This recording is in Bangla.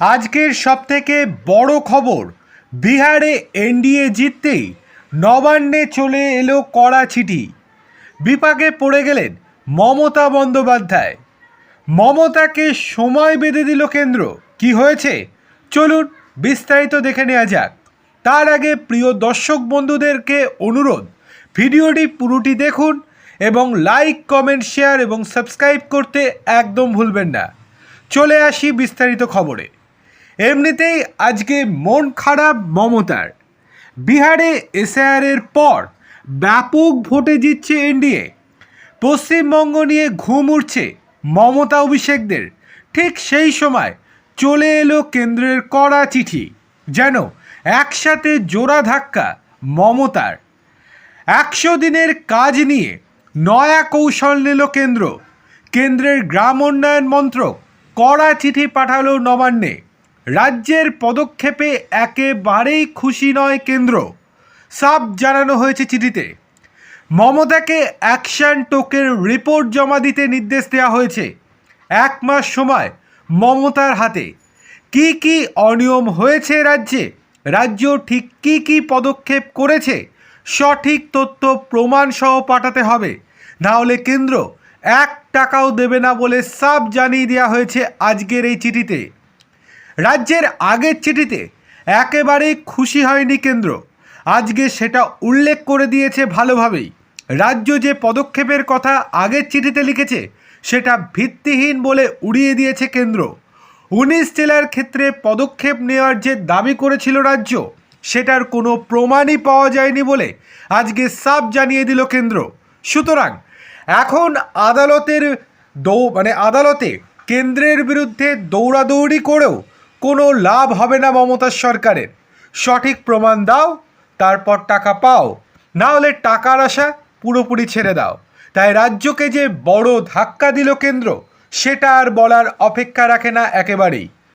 আজকের সবথেকে বড় খবর, বিহারে এনডিএ জিততেই নবান্নে চলে এলো কড়া চিঠি বিপাকে পড়ে গেলেন মমতা বন্দ্যোপাধ্যায়। মমতাকে সময় বেঁধে দিল কেন্দ্র। কি হয়েছে? চলুন বিস্তারিত দেখে নেওয়া যাক। তার আগে প্রিয় দর্শক বন্ধুদেরকে অনুরোধ, ভিডিওটি পুরোটি দেখুন এবং লাইক, কমেন্ট, শেয়ার এবং সাবস্ক্রাইব করতে একদম ভুলবেন না। চলে আসি বিস্তারিত খবরে। এমনিতেই আজকে মন খারাপ মমতার। বিহারে এসআইআরের পর ব্যাপক ভোটে জিতছে এনডিএ। পশ্চিমবঙ্গ নিয়ে ঘুম উঠছে মমতা অভিষেকদের। ঠিক সেই সময় চলে এলো কেন্দ্রের কড়া চিঠি, যেন একসাথে জোড়া ধাক্কা মমতার। একশো দিনের কাজ নিয়ে নয়া কৌশল নিল কেন্দ্র। কেন্দ্রের গ্রাম উন্নয়ন মন্ত্রক কড়া চিঠি পাঠালো নবান্নে। রাজ্যের পদক্ষেপে একেবারেই খুশি নয় কেন্দ্র। সাব জানানো হয়েছে চিঠিতে। মমতাকে অ্যাকশন টোকের রিপোর্ট জমা দিতে নির্দেশ দেওয়া হয়েছে। এক মাস সময় মমতার হাতে। কি কি অনিয়ম হয়েছে রাজ্যে? রাজ্য ঠিক কি কি পদক্ষেপ করেছে? সঠিক তথ্য প্রমাণ সহ পাঠাতে হবে। না হলে কেন্দ্র এক টাকাও দেবে না বলে সাব জানিয়ে দেওয়া হয়েছে আজকের এই চিঠিতে। রাজ্যের আগের চিঠিতে একেবারেই খুশি হয়নি কেন্দ্র। আজকে সেটা উল্লেখ করে দিয়েছে ভালোভাবেই। রাজ্য যে পদক্ষেপের কথা আগের চিঠিতে লিখেছে, সেটা ভিত্তিহীন বলে উড়িয়ে দিয়েছে কেন্দ্র। উনিশ জেলার ক্ষেত্রে পদক্ষেপ নেওয়ার যে দাবি করেছিল রাজ্য, সেটার কোনো প্রমাণই পাওয়া যায়নি বলে আজকে সাফ জানিয়ে দিল কেন্দ্র। সুতরাং এখন আদালতের দৌ মানে আদালতে কেন্দ্রের বিরুদ্ধে দৌড়াদৌড়ি করেও কোনো লাভ হবে না মমতার সরকারের। সঠিক প্রমাণ দাও, তারপর টাকা পাও। না হলে টাকার আশা পুরোপুরি ছেড়ে দাও। তাই রাজ্যকে যে বড় ধাক্কা দিল কেন্দ্র, সেটা আর বলার অপেক্ষা রাখে না একেবারেই।